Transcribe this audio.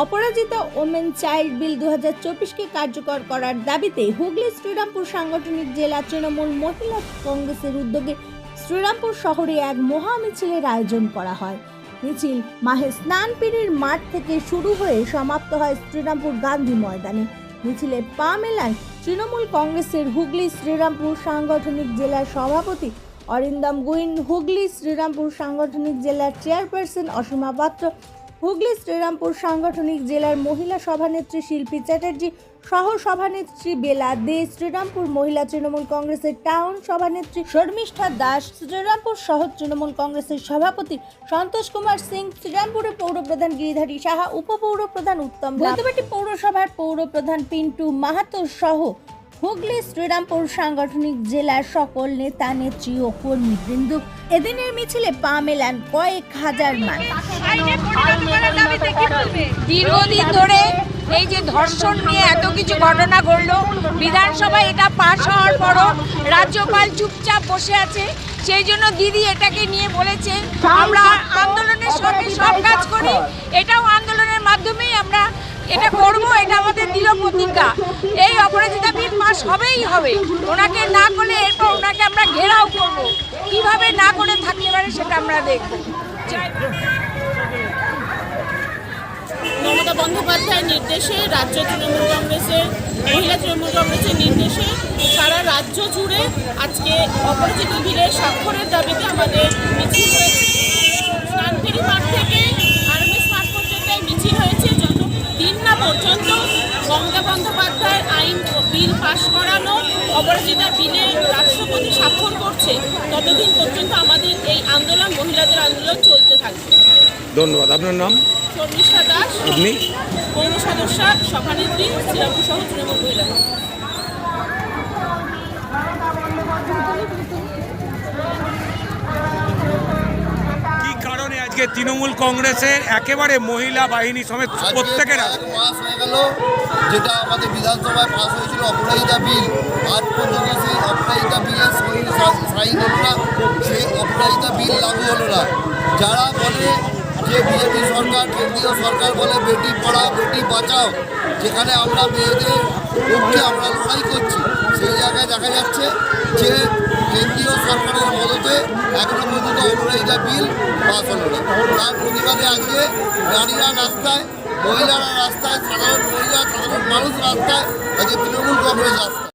অপরাজিতা women child bill দু হাজার চব্বিশকে কার্যকর করার দাবিতে হুগলি শ্রীরামপুর সাংগঠনিক জেলা তৃণমূল মহিলা কংগ্রেসের উদ্যোগে শ্রীরামপুর শহরে এক মহা মিছিলের আয়োজন করা হয়। মিছিল মাহে স্নান পিড়ির মাঠ থেকে শুরু হয়ে সমাপ্ত হয় শ্রীরামপুর গান্ধী ময়দানে। মিছিলে পা মেলান তৃণমূল কংগ্রেসের হুগলি শ্রীরামপুর সাংগঠনিক জেলার সভাপতি অরিন্দম গুইন, হুগলি শ্রীরামপুর সাংগঠনিক জেলার চেয়ারপারসন অসীমা পাত্র হুগলি শ্রীরামপুর সাংগঠনিক জেলার মহিলা সভানেত্রী শিল্পী চ্যাটার্জি, সহ সভানেত্রী বেলা দে, শ্রীরামপুর মহিলা তৃণমূল কংগ্রেসের টাউন সভানেত্রী শর্মিষ্ঠা দাস, শ্রীরামপুর শহর তৃণমূল কংগ্রেসের সভাপতি সন্তোষ কুমার সিং শ্রীরামপুরের পৌরপ্রধান গিরিধারী সাহা উপপৌরপ্রধান উত্তম বৈদ্যবাটি পৌরসভার পৌরপ্রধান পিন্টু মাহাতো সহ হুগলি, শ্রীরামপুর সাংগঠনিক জেলার সকল নেতা, নেত্রী ও কর্মীবৃন্দ এদিনের মিছিলে পা মেলান কয়েক হাজার দীর্ঘদিন ধরে এই যে ধর্ষণ নিয়ে এত কিছু ঘটনা ঘটলো বিধানসভায় এটা পাশ হওয়ার পরও রাজ্যপাল চুপচাপ বসে আছে, সেই জন্য দিদি এটাকে নিয়ে বলেছে, আমরা আন্দোলনের সঙ্গে সব কাজ করি, এটাও আন্দোলনের মাধ্যমেই আমরা এটা করব, এটা আমাদের দৃঢ় প্রতিজ্ঞা। এই অপরাজিতা পাস হবেই হবে। ওনাকে না করলে এরপর ওনাকে আমরা ঘেরাও করব। কীভাবে না করে থাকতে পারে সেটা আমরা দেখব। মমতা বন্দ্যোপাধ্যায়ের নির্দেশে রাজ্য তৃণমূল কংগ্রেসের, মহিলা তৃণমূল কংগ্রেসের নির্দেশে সারা রাজ্য জুড়ে আজকে অপরাজিত বিলের স্বাক্ষরের দাবিতে আমাদের মিছিল হয়েছে। স্নানগিরি মাঠ থেকে আরএমএস মাঠ পর্যন্ত মিছিল হয়েছে। যত দিন না পর্যন্ত মমতা বন্দ্যোপাধ্যায়ের আইন পাশ করানো অপরাজিতা বিলে রাষ্ট্রপতি স্বাক্ষর করছে ততদিন পর্যন্ত আমাদের এই আন্দোলন মহিলাদের আন্দোলন চলতে থাকবে। ধন্যবাদ। আপনার নাম? শর্মিষ্ঠা দাস। আপনি? পৌর সদস্য সভানেত্রী শ্রীরামপুর সহ তৃণমূল মহিলা আজকে তৃণমূল কংগ্রেসের একেবারে মহিলা বাহিনী সমেত প্রত্যেকের মাস হয়ে গেল যেটা আমাদের বিধানসভায় পাস হয়েছিল অপরাজিতা বিল আজ পর্যন্ত সেই অপরাজিতা বিলের সই সাইন হলো না সেই অপরাজিতা বিল লাগু হলো না। যারা বলে যে বিজেপি সরকার কেন্দ্রীয় সরকার বলে বেটি পড়াও বেটি বাঁচাও যেখানে আমরা মেয়েদের পক্ষে আমরা লড়াই করছি সেই জায়গায় দেখা যাচ্ছে যে কেন্দ্রীয় সরকারের মদতে এখনও পর্যন্ত অপরাজিতা বিল পাস হল তার প্রতিবাদে আজকে নারীরা রাস্তায়, মহিলারা রাস্তায়, সাধারণ মহিলা, সাধারণ মানুষ রাস্তায় আজকে তৃণমূল কংগ্রেস রাস্তায়